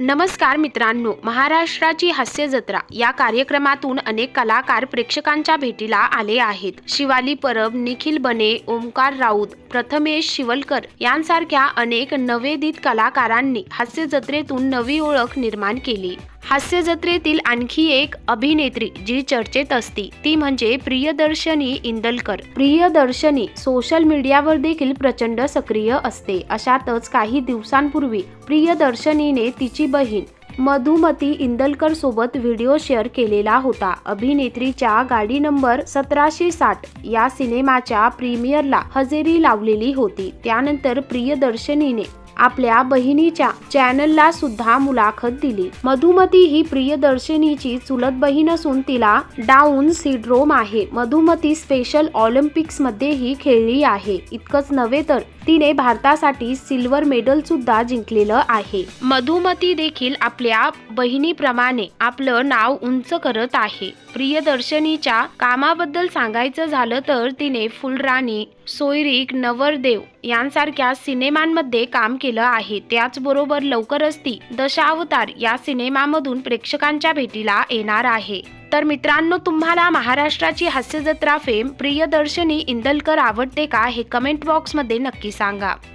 नमस्कार मित्रांनो महाराष्ट्राची हास्य जत्रा या कार्यक्रमातून अनेक कलाकार प्रेक्षकांच्या भेटीला आले आहेत. शिवाली परब निखिल बने ओमकार राऊत प्रथमेश शिवलकर यांसारख्या अनेक नवेदित कलाकारांनी हास्य जत्रेतून नवी ओळख निर्माण केली. हास्य जत्रेतील आणखी एक अभिनेत्री जी चर्चेत असती ती म्हणजे प्रियदर्शनी इंदलकर. प्रियदर्शनी सोशल मीडियावर देखील प्रचंड सक्रिय असते. अशातच काही दिवसांपूर्वी प्रियदर्शनीने तिची बहीण मधुमती इंदलकर सोबत व्हिडिओ शेअर केलेला होता. अभिनेत्रीच्या गाडी नंबर सतराशे साठ या सिनेमाच्या प्रीमियरला हजेरी लावलेली होती. त्यानंतर प्रियदर्शनीने आपल्या बहिणीच्या चॅनलला सुद्धा मुलाखत दिली. मधुमती ही प्रियदर्शनीची चुलत बहीण असून तिला डाऊन सिड्रोम आहे. मधुमती स्पेशल ऑलिम्पिक्स मध्येही खेळली आहे. इतकंच नव्हे तर तिने भारतासाठी सिल्वर मेडल सुद्धा जिंकलेलं आहे. मधुमती देखील आपल्या बहिणीप्रमाणे आपलं नाव उंच करत आहे. प्रियदर्शनीच्या कामाबद्दल सांगायचं झालं तर तिने फुलराणी सोयरीक नवरदेव यांसारख्या सिनेमांमध्ये काम केलं आहे. त्याचबरोबर लवकरच ती दशावतार या सिनेमामधून प्रेक्षकांच्या भेटीला येणार आहे. तर मित्रांनो तुम्हाला महाराष्ट्राची हास्य जत्रा फेम प्रियदर्शनी इंदलकर आवडते का हे कमेंट बॉक्समध्ये नक्की सांगा.